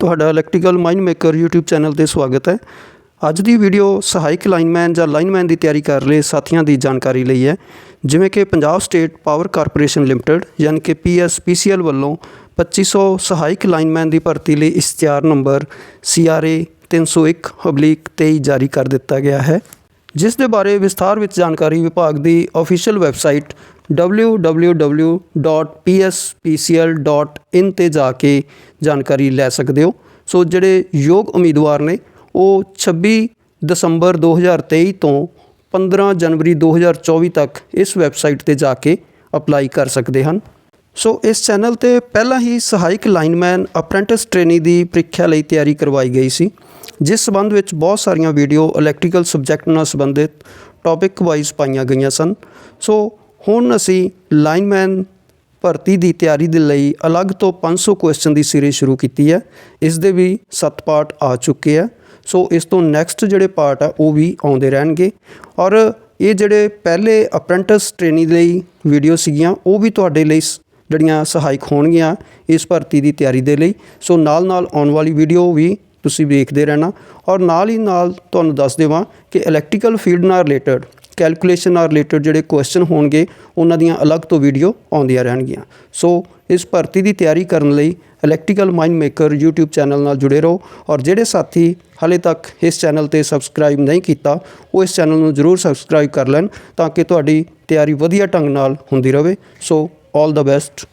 ਤੁਹਾਡਾ electrical mind maker YouTube channel ਤੇ ਸਵਾਗਤ ਹੈ। ਅੱਜ ਦੀ ਵੀਡੀਓ ਸਹਾਇਕ ਲਾਈਨਮੈਨ ਜਾਂ ਲਾਈਨਮੈਨ ਦੀ ਤਿਆਰੀ ਕਰ ਰਹੇ ਸਾਥੀਆਂ ਦੀ ਜਾਣਕਾਰੀ ਲਈ ਹੈ। ਜਿਵੇਂ ਕਿ Punjab state power corporation limited ਯਾਨੀ ਕਿ PSPCL ਵੱਲੋਂ 2500 ਸਹਾਇਕ ਲਾਈਨਮੈਨ ਦੀ ਭਰਤੀ ਲਈ ਇਸ਼ਤਿਹਾਰ ਨੰਬਰ CRA 301/23 ਜਾਰੀ ਕਰ ਦਿੱਤਾ ਗਿਆ ਹੈ। ਜਿਸ ਦੇ ਬਾਰੇ ਵਿਸਥਾਰ ਵਿੱਚ ਜਾਣਕਾਰੀ ਵਿਭਾਗ ਦੀ ਅਫੀਸ਼ੀਅਲ ਵੈਬਸਾਈਟ www.pspcl.in ਤੇ ਜਾ ਕੇ ਜਾਣਕਾਰੀ ਲੈ ਸਕਦੇ ਹੋ। ਸੋ ਜਿਹੜੇ ਯੋਗ ਉਮੀਦਵਾਰ ਨੇ, ਉਹ 26 ਦਸੰਬਰ 2023 ਤੋਂ 15 ਜਨਵਰੀ 2024 ਤੱਕ ਇਸ ਵੈਬਸਾਈਟ ਤੇ ਜਾ ਕੇ ਅਪਲਾਈ ਕਰ ਸਕਦੇ ਹਨ। ਸੋ ਇਸ ਚੈਨਲ ਤੇ ਪਹਿਲਾਂ ਹੀ ਸਹਾਇਕ ਲਾਈਨਮੈਨ ਅਪ੍ਰੈਂਟਿਸ ਟ੍ਰੇਨੀ ਦੀ ਪ੍ਰੀਖਿਆ ਲਈ ਤਿਆਰੀ ਕਰਵਾਈ ਗਈ ਸੀ, ਜਿਸ ਸਬੰਧ ਵਿੱਚ ਬਹੁਤ ਸਾਰੀਆਂ ਵੀਡੀਓ ਇਲੈਕਟ੍ਰੀਕਲ ਸਬਜੈਕਟ ਨਾਲ ਸੰਬੰਧਿਤ ਟੌਪਿਕ ਵਾਈਜ਼ ਪਾਈਆਂ ਗਈਆਂ ਸਨ। ਸੋ ਹੁਣ ਅਸੀਂ ਲਾਈਨਮੈਨ ਭਰਤੀ ਦੀ ਤਿਆਰੀ ਦੇ ਲਈ ਅਲੱਗ ਤੋਂ 500 ਕੁਐਸਚਨ ਦੀ ਸੀਰੀਜ਼ ਸ਼ੁਰੂ ਕੀਤੀ ਹੈ। ਇਸ ਦੇ ਵੀ 7 ਪਾਰਟ ਆ ਚੁੱਕੇ ਆ ਸੋ ਇਸ ਤੋਂ ਨੈਕਸਟ ਜਿਹੜੇ ਪਾਰਟ ਆ, ਉਹ ਵੀ ਆਉਂਦੇ ਰਹਿਣਗੇ। ਔਰ ਇਹ ਜਿਹੜੇ ਪਹਿਲੇ ਅਪ੍ਰੈਂਟਿਸ ਟ੍ਰੇਨਿੰਗ ਲਈ ਵੀਡੀਓ ਸੀਗੀਆਂ, ਉਹ ਵੀ ਤੁਹਾਡੇ ਲਈ ਸ- ਜਿਹੜੀਆਂ ਸਹਾਇਕ ਹੋਣਗੀਆਂ ਇਸ ਭਰਤੀ ਦੀ ਤਿਆਰੀ ਦੇ ਲਈ। ਸੋ ਨਾਲ ਨਾਲ ਆਉਣ ਵਾਲੀ ਵੀਡੀਓ ਵੀ ਤੁਸੀਂ ਵੇਖਦੇ ਰਹਿਣਾ। ਔਰ ਨਾਲ ਹੀ ਨਾਲ ਤੁਹਾਨੂੰ ਦੱਸ ਦੇਵਾਂ ਕਿ ਇਲੈਕਟ੍ਰੀਕਲ ਫੀਲਡ ਨਾਲ ਰਿਲੇਟਡ ਕੈਲਕੂਲੇਸ਼ਨ ਨਾਲ ਰਿਲੇਟਡ ਜਿਹੜੇ ਕੁਐਸਚਨ ਹੋਣਗੇ, ਉਹਨਾਂ ਦੀਆਂ ਅਲੱਗ ਤੋਂ ਵੀਡੀਓ ਆਉਂਦੀਆਂ ਰਹਿਣਗੀਆਂ। ਸੋ ਇਸ ਭਰਤੀ ਦੀ ਤਿਆਰੀ ਕਰਨ ਲਈ electrical mind maker YouTube channel ਨਾਲ ਜੁੜੇ ਰਹੋ। ਔਰ ਜਿਹੜੇ ਸਾਥੀ ਹਾਲੇ ਤੱਕ ਇਸ ਚੈਨਲ ਤੇ ਸਬਸਕ੍ਰਾਈਬ ਨਹੀਂ ਕੀਤਾ, ਉਹ ਇਸ ਚੈਨਲ ਨੂੰ ਜਰੂਰ ਸਬਸਕ੍ਰਾਈਬ ਕਰ ਲੈਣ ਤਾਂ ਕਿ ਤੁਹਾਡੀ ਤਿਆਰੀ ਵਧੀਆ ਢੰਗ ਨਾਲ ਹੁੰਦੀ ਰਹੇ। ਸੋ all the best.